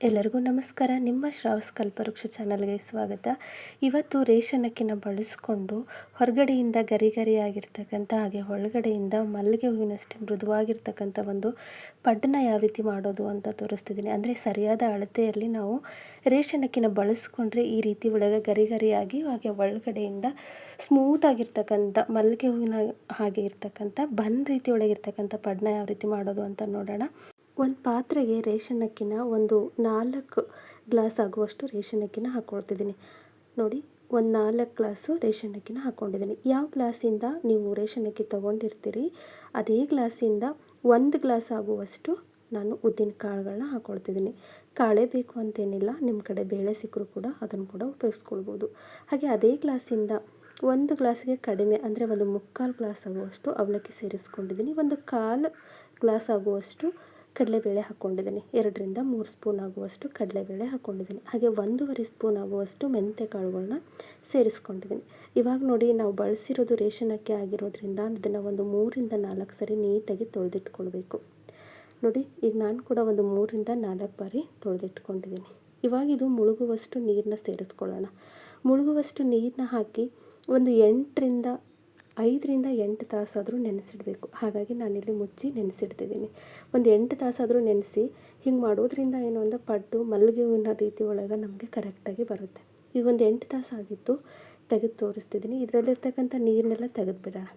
ಎಲ್ಲರಿಗೂ ನಮಸ್ಕಾರ. ನಿಮ್ಮ ಶ್ರಾವಸ್ ಕಲ್ಪವೃಕ್ಷ ಚಾನಲ್ಗೆ ಸ್ವಾಗತ. ಇವತ್ತು ರೇಷನ್ ಅಕ್ಕಿನ ಬಳಸ್ಕೊಂಡು ಹೊರಗಡೆಯಿಂದ ಗರಿ ಗರಿಯಾಗಿರ್ತಕ್ಕಂಥ ಹಾಗೆ ಒಳಗಡೆಯಿಂದ ಮಲ್ಲಿಗೆ ಹೂವಿನಷ್ಟೇ ಮೃದುವಾಗಿರ್ತಕ್ಕಂಥ ಒಂದು ಪಡ್ಡನ ಯಾವ ರೀತಿ ಮಾಡೋದು ಅಂತ ತೋರಿಸ್ತಿದ್ದೀನಿ. ಅಂದರೆ ಸರಿಯಾದ ಅಳತೆಯಲ್ಲಿ ನಾವು ರೇಷನ್ ಅಕ್ಕಿನ ಬಳಸ್ಕೊಂಡ್ರೆ ಈ ರೀತಿ ಒಳಗೆ ಗರಿ ಗರಿಯಾಗಿ ಹಾಗೆ ಒಳಗಡೆಯಿಂದ ಸ್ಮೂತ್ ಆಗಿರ್ತಕ್ಕಂಥ ಮಲ್ಲಿಗೆ ಹೂವಿನ ಹಾಗೆ ಇರ್ತಕ್ಕಂಥ ಬನ್ ರೀತಿ ಒಳಗಿರ್ತಕ್ಕಂಥ ಪಡ್ನ ಯಾವ ರೀತಿ ಮಾಡೋದು ಅಂತ ನೋಡೋಣ. ಒಂದು ಪಾತ್ರೆಗೆ ರೇಷನ್ ಅಕ್ಕಿನ ಒಂದು ನಾಲ್ಕು ಗ್ಲಾಸ್ ಆಗುವಷ್ಟು ರೇಷನ್ ಅಕ್ಕಿನ ಹಾಕ್ಕೊಳ್ತಿದ್ದೀನಿ ನೋಡಿ, ಒಂದು ನಾಲ್ಕು ಗ್ಲಾಸು ರೇಷನ್ ಅಕ್ಕಿನ ಹಾಕ್ಕೊಂಡಿದ್ದೀನಿ ಯಾವ ಗ್ಲಾಸಿಂದ ನೀವು ರೇಷನ್ ಅಕ್ಕಿ ತೊಗೊಂಡಿರ್ತೀರಿ, ಅದೇ ಗ್ಲಾಸಿಂದ ಒಂದು ಗ್ಲಾಸ್ ಆಗುವಷ್ಟು ನಾನು ಉದ್ದಿನ ಕಾಳುಗಳನ್ನ ಹಾಕ್ಕೊಳ್ತಿದ್ದೀನಿ ಕಾಳೆ ಬೇಕು ಅಂತೇನಿಲ್ಲ ನಿಮ್ಮ ಕಡೆ ಬೇಳೆ ಸಿಕ್ಕರೂ ಕೂಡ ಅದನ್ನು ಕೂಡ ಉಪಯೋಗಿಸ್ಕೊಳ್ಬೋದು. ಹಾಗೆ ಅದೇ ಗ್ಲಾಸಿಂದ ಒಂದು ಗ್ಲಾಸ್ಗೆ ಕಡಿಮೆ ಅಂದರೆ ಒಂದು ಮುಕ್ಕಾಲು ಗ್ಲಾಸ್ ಆಗುವಷ್ಟು ಅವಲಕ್ಕಿ ಸೇರಿಸ್ಕೊಂಡಿದ್ದೀನಿ. ಒಂದು ಕಾಲು ಗ್ಲಾಸ್ ಆಗುವಷ್ಟು ಕಡಲೆಬೇಳೆ ಹಾಕ್ಕೊಂಡಿದ್ದೀನಿ ಎರಡರಿಂದ ಮೂರು ಸ್ಪೂನ್ ಆಗುವಷ್ಟು ಕಡಲೆಬೇಳೆ ಹಾಕ್ಕೊಂಡಿದ್ದೀನಿ ಹಾಗೆ ಒಂದೂವರೆ ಸ್ಪೂನ್ ಆಗುವಷ್ಟು ಮೆಂತ್ಯ ಕಾಳುಗಳನ್ನ ಸೇರಿಸ್ಕೊಂಡಿದ್ದೀನಿ. ಇವಾಗ ನೋಡಿ ನಾವು ಬಳಸಿರೋದು ರೇಷನ್ ಅಕ್ಕಿ ಆಗಿರೋದ್ರಿಂದ ಅದನ್ನು ಒಂದು ಮೂರಿಂದ ನಾಲ್ಕು ಸರಿ ನೀಟಾಗಿ ತೊಳೆದಿಟ್ಕೊಳ್ಬೇಕು. ನೋಡಿ, ಈಗ ನಾನು ಕೂಡ ಒಂದು ಮೂರಿಂದ ನಾಲ್ಕು ಬಾರಿ ತೊಳೆದಿಟ್ಕೊಂಡಿದ್ದೀನಿ. ಇವಾಗ ಇದು ಮುಳುಗುವಷ್ಟು ನೀರನ್ನ ಸೇರಿಸ್ಕೊಳ್ಳೋಣ. ಮುಳುಗುವಷ್ಟು ನೀರನ್ನ ಹಾಕಿ ಒಂದು ಎಂಟರಿಂದ ಐದರಿಂದ ಎಂಟು ತಾಸಾದರೂ ನೆನೆಸಿಡಬೇಕು. ಹಾಗಾಗಿ ನಾನಿಲ್ಲಿ ಮುಚ್ಚಿ ನೆನೆಸಿಡ್ತಿದ್ದೀನಿ. ಒಂದು ಎಂಟು ತಾಸಾದರೂ ನೆನೆಸಿ ಹಿಂಗೆ ಮಾಡೋದ್ರಿಂದ ಏನು ಅಂದರೆ ಪಡ್ಡು ಮಲ್ಲಿಗೆ ಹೂವಿನ ರೀತಿ ಒಳಗೆ ನಮಗೆ ಕರೆಕ್ಟಾಗಿ ಬರುತ್ತೆ. ಈಗ ಒಂದು ಎಂಟು ತಾಸು ಆಗಿತ್ತು, ತೆಗೆದು ತೋರಿಸ್ತಿದ್ದೀನಿ. ಇದರಲ್ಲಿರ್ತಕ್ಕಂಥ ನೀರನ್ನೆಲ್ಲ ತೆಗೆದುಬಿಡೋಣ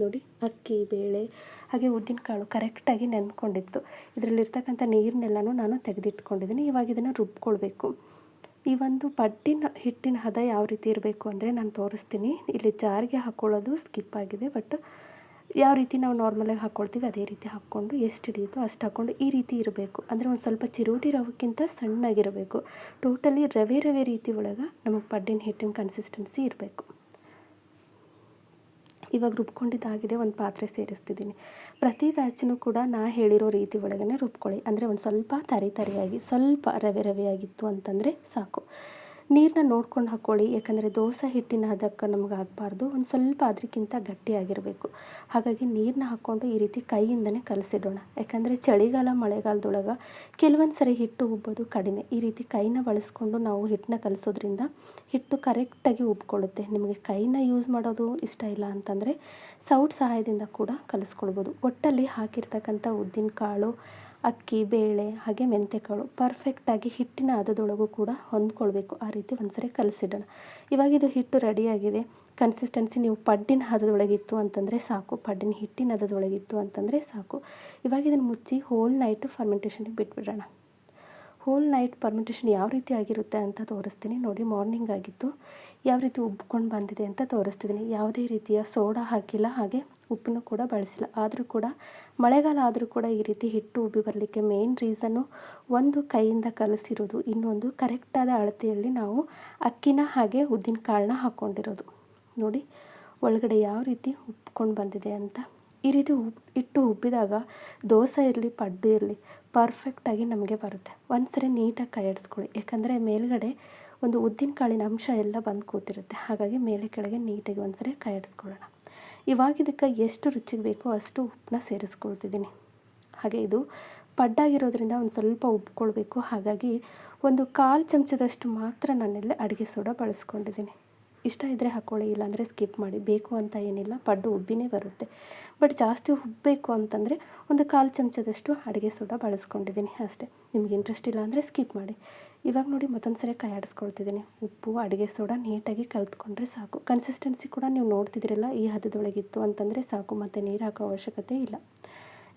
ನೋಡಿ, ಅಕ್ಕಿ, ಬೇಳೆ, ಹಾಗೆ ಉದ್ದಿನ ಕಾಳು ಕರೆಕ್ಟಾಗಿ ನೆಂದ್ಕೊಂಡಿತ್ತು ಇದರಲ್ಲಿರ್ತಕ್ಕಂಥ ನೀರನ್ನೆಲ್ಲನೂ ನಾನು ತೆಗೆದಿಟ್ಕೊಂಡಿದ್ದೀನಿ. ಇವಾಗ ಇದನ್ನು ರುಬ್ಕೊಳ್ಬೇಕು. ಈ ಒಂದು ಪಡ್ಡಿನ ಹಿಟ್ಟಿನ ಹದ ಯಾವ ರೀತಿ ಇರಬೇಕು ಅಂದರೆ ನಾನು ತೋರಿಸ್ತೀನಿ. ಇಲ್ಲಿ ಜಾರಿಗೆ ಹಾಕ್ಕೊಳ್ಳೋದು ಸ್ಕಿಪ್ ಆಗಿದೆ ಬಟ್ ಯಾವ ರೀತಿ ನಾವು ನಾರ್ಮಲಾಗಿ ಹಾಕ್ಕೊಳ್ತೀವಿ ಅದೇ ರೀತಿ ಹಾಕ್ಕೊಂಡು ಎಷ್ಟು ಹಿಡಿಯುತ್ತೋ ಅಷ್ಟು ಹಾಕ್ಕೊಂಡು ಈ ರೀತಿ ಇರಬೇಕು. ಅಂದರೆ ಒಂದು ಸ್ವಲ್ಪ ಚಿರೋಟಿ ರವಕ್ಕಿಂತ ಸಣ್ಣಾಗಿರಬೇಕು. ಟೋಟಲಿ ರವೆ ರವೆ ರೀತಿ ಒಳಗೆ ನಮಗೆ ಪಡ್ಡಿನ ಹಿಟ್ಟಿನ ಕನ್ಸಿಸ್ಟೆನ್ಸಿ ಇರಬೇಕು. ಇವಾಗ ರುಬ್ಕೊಂಡಿದ್ದಾಗಿದೆ, ಒಂದು ಪಾತ್ರೆ ಸೇರಿಸ್ತಿದ್ದೀನಿ. ಪ್ರತಿ ಬ್ಯಾಚನ್ನು ಕೂಡ ನಾ ಹೇಳಿರೋ ರೀತಿ ಒಳಗೇ ರುಬ್ಕೊಳ್ಳಿ. ಅಂದರೆ ಒಂದು ಸ್ವಲ್ಪ ತರಿ ತರಿಯಾಗಿ, ಸ್ವಲ್ಪ ರವೆ ರವೆಯಾಗಿತ್ತು ಅಂತಂದರೆ ಸಾಕು. ನೀರನ್ನ ನೋಡ್ಕೊಂಡು ಹಾಕ್ಕೊಳ್ಳಿ ಯಾಕಂದರೆ ದೋಸೆ ಹಿಟ್ಟಿನ ಹದಕ್ಕೆ ನಮ್ಗೆ ಆಗಬಾರ್ದು. ಒಂದು ಸ್ವಲ್ಪ ಅದಕ್ಕಿಂತ ಗಟ್ಟಿಯಾಗಿರಬೇಕು ಹಾಗಾಗಿ ನೀರನ್ನ ಹಾಕ್ಕೊಂಡು ಈ ರೀತಿ ಕೈಯಿಂದನೇ ಕಲಸಿಡೋಣ. ಯಾಕಂದರೆ ಚಳಿಗಾಲ, ಮಳೆಗಾಲದೊಳಗೆ ಕೆಲವೊಂದು ಸರಿ ಹಿಟ್ಟು ಉಬ್ಬೋದು ಕಡಿಮೆ. ಈ ರೀತಿ ಕೈನ ಬಳಸ್ಕೊಂಡು ನಾವು ಹಿಟ್ಟನ್ನ ಕಲಿಸೋದ್ರಿಂದ ಹಿಟ್ಟು ಕರೆಕ್ಟಾಗಿ ಉಬ್ಕೊಳ್ಳುತ್ತೆ. ನಿಮಗೆ ಕೈನ ಯೂಸ್ ಮಾಡೋದು ಇಷ್ಟ ಇಲ್ಲ ಅಂತಂದರೆ ಸೌಟ್ ಸಹಾಯದಿಂದ ಕೂಡ ಕಲಿಸ್ಕೊಳ್ಬೋದು. ಒಟ್ಟಲ್ಲಿ ಹಾಕಿರ್ತಕ್ಕಂಥ ಉದ್ದಿನ ಕಾಳು ಅಕ್ಕಿ, ಬೇಳೆ, ಹಾಗೆ ಮೆಂತ್ಯಕಾಳು ಪರ್ಫೆಕ್ಟಾಗಿ ಹಿಟ್ಟಿನ ಹದದೊಳಗೂ ಕೂಡ ಹೊಂದ್ಕೊಳ್ಬೇಕು. ಆ ರೀತಿ ಒಂದ್ಸರಿ ಕಲಸಿಡೋಣ. ಇವಾಗ ಇದು ಹಿಟ್ಟು ರೆಡಿಯಾಗಿದೆ ಕನ್ಸಿಸ್ಟೆನ್ಸಿ ನೀವು ಪಡ್ಡಿನ ಹದದೊಳಗಿತ್ತು ಅಂತಂದರೆ ಸಾಕು. ಪಡ್ಡಿನ ಹಿಟ್ಟಿನ ಹದದೊಳಗಿತ್ತು ಅಂತಂದರೆ ಸಾಕು. ಇವಾಗ ಇದನ್ನು ಮುಚ್ಚಿ ಹೋಲ್ ನೈಟು ಫರ್ಮೆಂಟೇಷನ್ಗೆ ಬಿಟ್ಬಿಡೋಣ. ಹೋಲ್ ನೈಟ್ ಪರ್ಮಿಟೇಷನ್ ಯಾವ ರೀತಿ ಆಗಿರುತ್ತೆ ಅಂತ ತೋರಿಸ್ತೀನಿ. ನೋಡಿ ಮಾರ್ನಿಂಗ್ ಆಗಿತ್ತು. ಯಾವ ರೀತಿ ಉಬ್ಕೊಂಡು ಬಂದಿದೆ ಅಂತ ತೋರಿಸ್ತಿದ್ದೀನಿ ಯಾವುದೇ ರೀತಿಯ ಸೋಡಾ ಹಾಕಿಲ್ಲ, ಹಾಗೆ ಉಪ್ಪನ್ನು ಕೂಡ ಬಳಸಿಲ್ಲ. ಆದರೂ ಕೂಡ ಮಳೆಗಾಲ ಆದರೂ ಕೂಡ ಈ ರೀತಿ ಹಿಟ್ಟು ಉಬ್ಬಿ ಬರಲಿಕ್ಕೆ ಮೇನ್ ರೀಸನ್ನು ಒಂದು ಕೈಯಿಂದ ಕಲಸಿರೋದು, ಇನ್ನೊಂದು ಕರೆಕ್ಟಾದ ಅಳತೆಯಲ್ಲಿ ನಾವು ಅಕ್ಕಿನ ಹಾಗೆ ಉದ್ದಿನ ಕಾಳನ್ನ ಹಾಕ್ಕೊಂಡಿರೋದು ನೋಡಿ, ಒಳಗಡೆ ಯಾವ ರೀತಿ ಉಬ್ಕೊಂಡು ಬಂದಿದೆ ಅಂತ. ಈ ರೀತಿ ಉಪ್ ಇಟ್ಟು ಉಬ್ಬಿದಾಗ ದೋಸೆ ಇರಲಿ, ಪಡ್ಡು ಇರಲಿ ಪರ್ಫೆಕ್ಟಾಗಿ ನಮಗೆ ಬರುತ್ತೆ. ಒಂದು ಸರಿ ನೀಟಾಗಿ ಕೈ ಆಡಿಸ್ಕೊಳ್ಳಿ ಯಾಕಂದರೆ ಮೇಲುಗಡೆ ಒಂದು ಉದ್ದಿನ ಕಾಳಿನ ಅಂಶ ಎಲ್ಲ ಬಂದು ಕೂತಿರುತ್ತೆ. ಹಾಗಾಗಿ ಮೇಲೆ ಕೆಳಗೆ ನೀಟಾಗಿ ಒಂದ್ಸರಿ ಕೈ ಆಡಿಸ್ಕೊಳ್ಳೋಣ ಇವಾಗ ಇದಕ್ಕೆ ಎಷ್ಟು ರುಚಿಗೆ ಬೇಕೋ ಅಷ್ಟು ಉಪ್ಪನ್ನ ಸೇರಿಸ್ಕೊಳ್ತಿದ್ದೀನಿ. ಹಾಗೆ ಇದು ಪಡ್ಡಾಗಿರೋದ್ರಿಂದ ಒಂದು ಸ್ವಲ್ಪ ಉಬ್ಕೊಳ್ಬೇಕು. ಹಾಗಾಗಿ ಒಂದು ಕಾಲು ಚಮಚದಷ್ಟು ಮಾತ್ರ ನಾನೆಲ್ಲ ಅಡುಗೆ ಸೋಡಾ ಬಳಸ್ಕೊಂಡಿದ್ದೀನಿ. ಇಷ್ಟ ಇದ್ದರೆ ಹಾಕ್ಕೊಳ್ಳಿ ಇಲ್ಲಾಂದರೆ ಸ್ಕಿಪ್ ಮಾಡಿ. ಬೇಕು ಅಂತ ಏನಿಲ್ಲ, ಪಡ್ಡು ಉಬ್ಬಿನೇ ಬರುತ್ತೆ. ಬಟ್ ಜಾಸ್ತಿ ಉಬ್ಬಬೇಕು ಅಂತಂದರೆ ಒಂದು ಕಾಲು ಚಮಚದಷ್ಟು ಅಡುಗೆ ಸೋಡಾ ಬಳಸ್ಕೊಂಡಿದ್ದೀನಿ ಅಷ್ಟೇ. ನಿಮ್ಗೆ ಇಂಟ್ರೆಸ್ಟ್ ಇಲ್ಲ ಅಂದರೆ ಸ್ಕಿಪ್ ಮಾಡಿ. ಇವಾಗ ನೋಡಿ ಮತ್ತೊಂದು ಸರಿ ಕೈ ಆಡಿಸ್ಕೊಳ್ತಿದ್ದೀನಿ. ಉಪ್ಪು, ಅಡುಗೆ ಸೋಡಾ ನೀಟಾಗಿ ಕಲ್ತ್ಕೊಂಡ್ರೆ ಸಾಕು. ಕನ್ಸಿಸ್ಟೆನ್ಸಿ ಕೂಡ ನೀವು ನೋಡ್ತಿದ್ದೀರಲ್ಲ, ಈ ಹದದೊಳಗಿತ್ತು ಅಂತಂದರೆ ಸಾಕು, ಮತ್ತು ನೀರು ಹಾಕೋ ಅವಶ್ಯಕತೆ ಇಲ್ಲ.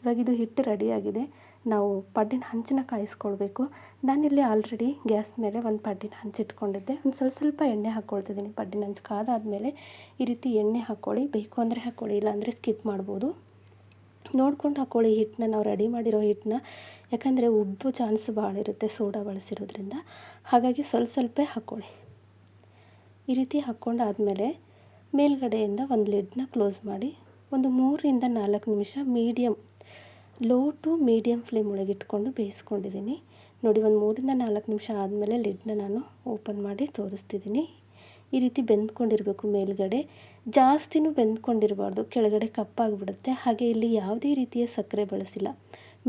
ಇವಾಗ ಇದು ಹಿಟ್ಟು ರೆಡಿಯಾಗಿದೆ ನಾವು ಪಡ್ಡಿನ ಹಂಚನ್ನ ಕಾಯಿಸ್ಕೊಳ್ಬೇಕು. ನಾನಿಲ್ಲಿ ಆಲ್ರೆಡಿ ಗ್ಯಾಸ್ ಮೇಲೆ ಒಂದು ಪಡ್ಡಿನ ಹಂಚಿಟ್ಕೊಂಡಿದ್ದೆ ಒಂದು ಸ್ವಲ್ಪ ಸ್ವಲ್ಪ ಎಣ್ಣೆ ಹಾಕ್ಕೊಳ್ತಿದ್ದೀನಿ ಪಡ್ಡಿನ ಹಂಚು ಕಾದಾದಮೇಲೆ ಈ ರೀತಿ ಎಣ್ಣೆ ಹಾಕ್ಕೊಳ್ಳಿ ಬೇಕು ಅಂದರೆ ಹಾಕ್ಕೊಳ್ಳಿ ಇಲ್ಲಾಂದರೆ ಸ್ಕಿಪ್ ಮಾಡ್ಬೋದು. ನೋಡ್ಕೊಂಡು ಹಾಕ್ಕೊಳ್ಳಿ ಹಿಟ್ಟನ್ನ. ನಾವು ರೆಡಿ ಮಾಡಿರೋ ಹಿಟ್ಟನ್ನ. ಯಾಕಂದರೆ ಉಬ್ಬು ಚಾನ್ಸ್ ಭಾಳ ಇರುತ್ತೆ ಸೋಡಾ ಬಳಸಿರೋದ್ರಿಂದ. ಹಾಗಾಗಿ ಸ್ವಲ್ಪ ಸ್ವಲ್ಪ ಹಾಕ್ಕೊಳ್ಳಿ ಈ ರೀತಿ ಹಾಕ್ಕೊಂಡಾದಮೇಲೆ ಮೇಲ್ಗಡೆಯಿಂದ ಒಂದು ಲಿಡ್ನ ಕ್ಲೋಸ್ ಮಾಡಿ, ಒಂದು ಮೂರರಿಂದ ನಾಲ್ಕು ನಿಮಿಷ medium low to medium flame ಒಳಗೆ ಇಟ್ಕೊಂಡು ಬೇಯಿಸ್ಕೊಂಡಿದ್ದೀನಿ. ನೋಡಿ, ಒಂದು ಮೂರಿಂದ ನಾಲ್ಕು ನಿಮಿಷ ಆದಮೇಲೆ ಲಿಡ್ನ ನಾನು ಓಪನ್ ಮಾಡಿ ತೋರಿಸ್ತಿದ್ದೀನಿ. ಈ ರೀತಿ ಬೆಂದ್ಕೊಂಡಿರಬೇಕು ಮೇಲ್ಗಡೆ. ಜಾಸ್ತಿನೂ ಬೆಂದ್ಕೊಂಡಿರಬಾರ್ದು. ಕೆಳಗಡೆ ಕಪ್ಪಾಗಿಬಿಡುತ್ತೆ. ಹಾಗೆ ಇಲ್ಲಿ ಯಾವುದೇ ರೀತಿಯ ಸಕ್ಕರೆ ಬಳಸಿಲ್ಲ.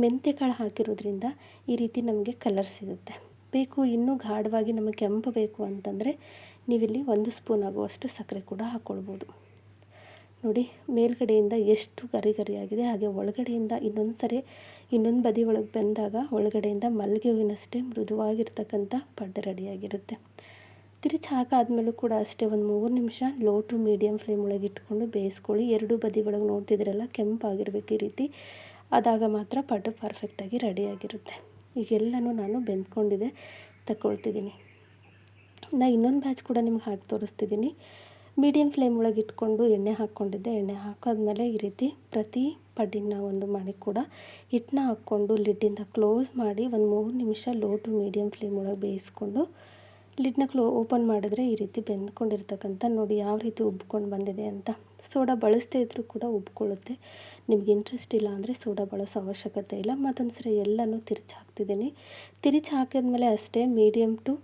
ಮೆಂತ್ಯ ಕಾಳು ಹಾಕಿರೋದ್ರಿಂದ ಈ ರೀತಿ ನಮಗೆ ಕಲರ್ ಸಿಗುತ್ತೆ. ಬೇಕು, ಇನ್ನೂ ಗಾಢವಾಗಿ ನಮಗೆ ಕೆಂಪು ಬೇಕು ಅಂತಂದರೆ ನೀವಿಲ್ಲಿ ಒಂದು ಸ್ಪೂನ್ ಆಗುವಷ್ಟು ಸಕ್ಕರೆ ಕೂಡ ಹಾಕ್ಕೊಳ್ಬೋದು ನೋಡಿ, ಮೇಲ್ಗಡೆಯಿಂದ ಎಷ್ಟು ಗರಿ ಗರಿಯಾಗಿದೆ ಹಾಗೆ ಒಳಗಡೆಯಿಂದ ಇನ್ನೊಂದು ಸರಿ, ಇನ್ನೊಂದು ಬದಿ ಒಳಗೆ ಬೆಂದಾಗ ಒಳಗಡೆಯಿಂದ ಮಲ್ಲಿಗೆ ಹೂವಿನಷ್ಟೇ ಮೃದುವಾಗಿರ್ತಕ್ಕಂಥ ಪಡ್ಡೆ ರೆಡಿಯಾಗಿರುತ್ತೆ. ತಿರುಚಿ ಹಾಕಾದ್ಮೇಲೂ ಕೂಡ ಅಷ್ಟೇ, ಒಂದು ಮೂರು ನಿಮಿಷ ಲೋ ಟು ಮೀಡಿಯಮ್ ಫ್ಲೇಮ್ ಒಳಗೆ ಇಟ್ಕೊಂಡು ಬೇಯಿಸ್ಕೊಳ್ಳಿ. ಎರಡು ಬದಿ ಒಳಗೆ ನೋಡ್ತಿದ್ರಲ್ಲ ಕೆಂಪಾಗಿರ್ಬೇಕು ಈ ರೀತಿ. ಅದಾಗ ಮಾತ್ರ ಪಡ್ಡು ಪರ್ಫೆಕ್ಟಾಗಿ ರೆಡಿಯಾಗಿರುತ್ತೆ. ಈಗೆಲ್ಲನೂ ನಾನು ಬೆಂದ್ಕೊಂಡಿದೆ ತಗೊಳ್ತಿದ್ದೀನಿ ನಾ ಇನ್ನೊಂದು ಬ್ಯಾಚ್ ಕೂಡ ನಿಮ್ಗೆ ಹಾಕಿ ತೋರಿಸ್ತಿದ್ದೀನಿ. ಮೀಡಿಯಮ್ ಫ್ಲೇಮ್ ಒಳಗೆ ಇಟ್ಕೊಂಡು ಎಣ್ಣೆ ಹಾಕ್ಕೊಂಡಿದ್ದೆ. ಎಣ್ಣೆ ಹಾಕಾದ್ಮೇಲೆ ಈ ರೀತಿ ಪ್ರತಿ ಪಡ್ಡಿನ ಒಂದು ಮಾಡಿ ಕೂಡ ಹಿಟ್ಟನ್ನ ಹಾಕ್ಕೊಂಡು ಲಿಡ್ಡಿಂದ ಕ್ಲೋಸ್ ಮಾಡಿ ಒಂದು ಮೂರು ನಿಮಿಷ ಲೋ ಟು ಮೀಡಿಯಮ್ ಫ್ಲೇಮ್ ಒಳಗೆ ಬೇಯಿಸ್ಕೊಂಡು ಲಿಡ್ನ ಕ್ಲೋ, ಓಪನ್ ಮಾಡಿದ್ರೆ ಈ ರೀತಿ ಬೆಂದ್ಕೊಂಡಿರ್ತಕ್ಕಂಥ ನೋಡಿ ಯಾವ ರೀತಿ ಉಬ್ಕೊಂಡು ಬಂದಿದೆ ಅಂತ. ಸೋಡಾ ಬಳಸದೇ ಇದ್ದರೂ ಕೂಡ ಉಬ್ಕೊಳ್ಳುತ್ತೆ. ನಿಮ್ಗೆ ಇಂಟ್ರೆಸ್ಟ್ ಇಲ್ಲ ಅಂದರೆ ಸೋಡಾ ಬಳಸೋ ಅವಶ್ಯಕತೆ ಇಲ್ಲ. ಮತ್ತೊಂದು ಸರಿ ಎಲ್ಲನೂ ತಿರುಚಿ ಹಾಕ್ತಿದ್ದೀನಿ. ತಿರುಚಿ ಹಾಕಿದ್ಮೇಲೆ ಅಷ್ಟೇ medium to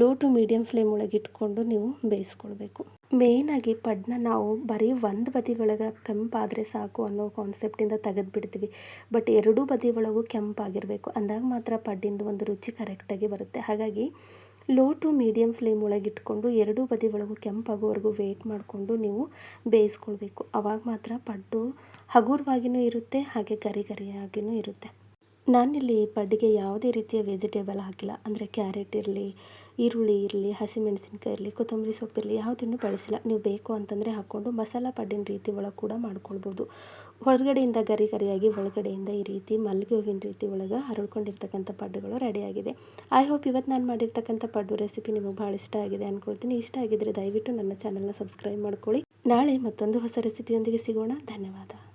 low to medium flame ಒಳಗೆ ಇಟ್ಕೊಂಡು ನೀವು ಬೇಯಿಸ್ಕೊಳ್ಬೇಕು. ಮೇಯ್ನಾಗಿ ಪಡ್ನ ನಾವು ಬರೀ ಒಂದು ಬದಿ ಒಳಗೆ ಕೆಂಪಾದರೆ ಸಾಕು ಅನ್ನೋ ಕಾನ್ಸೆಪ್ಟಿಂದ ತೆಗೆದುಬಿಡ್ತೀವಿ. ಬಟ್ ಎರಡೂ ಬದಿ ಒಳಗೂ ಕೆಂಪಾಗಿರಬೇಕು. ಅಂದಾಗ ಮಾತ್ರ ಪಡ್ಡಿಂದು ಒಂದು ರುಚಿ ಕರೆಕ್ಟಾಗಿ ಬರುತ್ತೆ. ಹಾಗಾಗಿ ಲೋ ಟು ಮೀಡಿಯಮ್ ಫ್ಲೇಮ್ ಒಳಗೆ ಇಟ್ಕೊಂಡು ಎರಡೂ ಬದಿ ಒಳಗೂ ಕೆಂಪಾಗೋವರೆಗೂ ವೇಟ್ ಮಾಡಿಕೊಂಡು ನೀವು ಬೇಯಿಸ್ಕೊಳ್ಬೇಕು. ಅವಾಗ ಮಾತ್ರ ಪಡ್ಡು ಹಗುರವಾಗಿಯೂ ಇರುತ್ತೆ, ಹಾಗೆ ಗರಿ ಗರಿಯಾಗಿಯೂ ಇರುತ್ತೆ. ನಾನಿಲ್ಲಿ ಪಡ್ಡಿಗೆ ಯಾವುದೇ ರೀತಿಯ ವೆಜಿಟೇಬಲ್ ಹಾಕಿಲ್ಲ. ಅಂದರೆ ಕ್ಯಾರೆಟ್ ಇರಲಿ, ಈರುಳ್ಳಿ ಇರಲಿ, ಹಸಿಮೆಣಸಿನ್ಕಾಯಿ ಇರಲಿ, ಕೊತ್ತಂಬರಿ ಸೊಪ್ಪು ಇರಲಿ, ಯಾವುದನ್ನು ಬಳಸಿಲ್ಲ. ನೀವು ಬೇಕು ಅಂತಂದರೆ ಹಾಕ್ಕೊಂಡು ಮಸಾಲ ಪಡ್ಡಿನ ರೀತಿ ಒಳಗೆ ಕೂಡ ಮಾಡ್ಕೊಳ್ಬೋದು. ಹೊರಗಡೆಯಿಂದ ಗರಿ ಗರಿಯಾಗಿ ಒಳಗಡೆಯಿಂದ ಈ ರೀತಿ ಮಲ್ಲಿಗೆ ಹೂವಿನ ರೀತಿ ಒಳಗೆ ಹರಳ್ಕೊಂಡಿರ್ತಕ್ಕಂಥ ಪಡ್ಡುಗಳು ರೆಡಿಯಾಗಿದೆ ಐ ಹೋಪ್ ಇವತ್ತು ನಾನು ಮಾಡಿರ್ತಕ್ಕಂಥ ಪಡ್ಡು ರೆಸಿಪಿ ನಿಮಗೆ ಭಾಳ ಇಷ್ಟ ಆಗಿದೆ ಅಂದ್ಕೊಳ್ತೀನಿ ಇಷ್ಟ ಆಗಿದ್ದರೆ ದಯವಿಟ್ಟು ನನ್ನ ಚಾನಲ್ನ ಸಬ್ಸ್ಕ್ರೈಬ್ ಮಾಡ್ಕೊಳ್ಳಿ. ನಾಳೆ ಮತ್ತೊಂದು ಹೊಸ ರೆಸಿಪಿಯೊಂದಿಗೆ ಸಿಗೋಣ. ಧನ್ಯವಾದ.